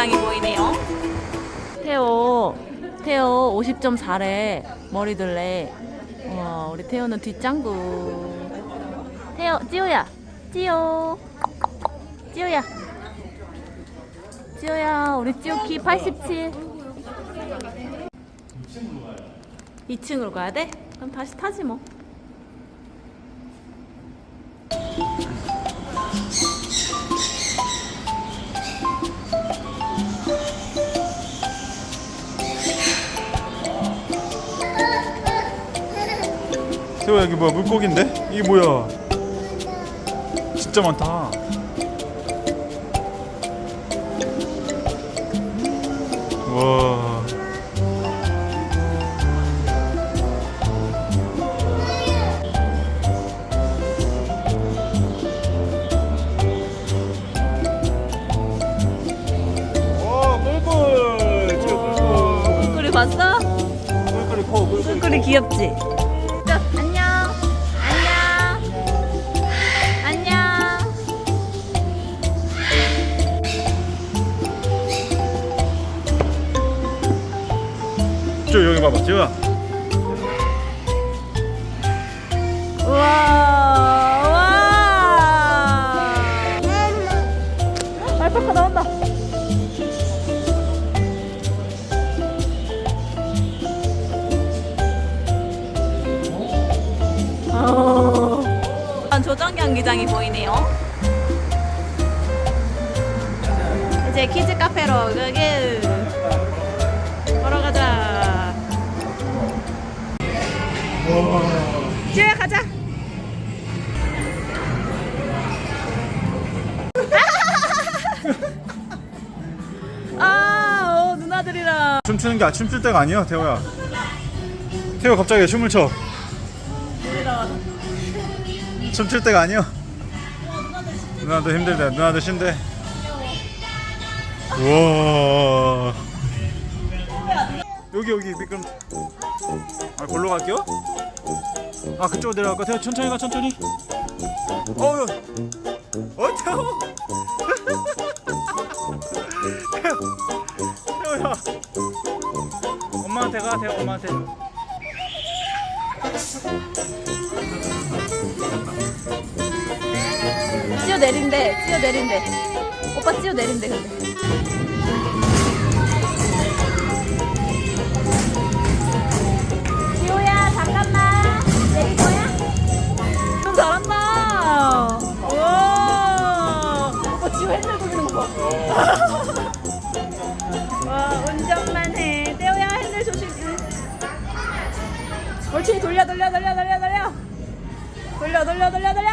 굉장히 보이네요. 태호, 태호 50.4래. 머리 들래. 와, 어, 우리 태호는 뒷장구. 태호, 찌호야. 찌호. 찌호야. 찌호야, 우리 찌호 키 87. 2층으로 가야 돼? 그럼 다시 타지 뭐. 태호야 여기 뭐야 물고기인데? 이게 뭐야 진짜 많다 와 꿀꿀! 봤어? 꿀꿀이 귀엽지? 저 여기 봐봐, 지호야. 우와 우와 알파카 나온다 어. 조정 경기장이 보이네요. 이제 키즈 카페로 가게 가자. 아, 어, 누나들이랑. 춤추는 게 아- 춤출 때가 아니야, 태호야. 태호 갑자기 춤을 춰. 춤출 때가 아니야. 누나도 힘들대, 누나도 쉰대. 우와. 여기 여기 미끄럼. 아, 골로 갈게요. 아, 그쪽으로 내려갈까? 태호 천천히 가, 천천히. 어우, 어, 태호. 태호야. 엄마한테 가, 태호 엄마한테. 찌어 내린대, 찌어 내린대. 오빠 찌어 내린대, 근데. 핸들 돌리는 거 봐. 와, 운전만 해. 떼호야, 핸들 조심. 옳지, 돌려, 돌려, 돌려, 돌려, 돌려. 돌려, 돌려, 돌려, 돌려.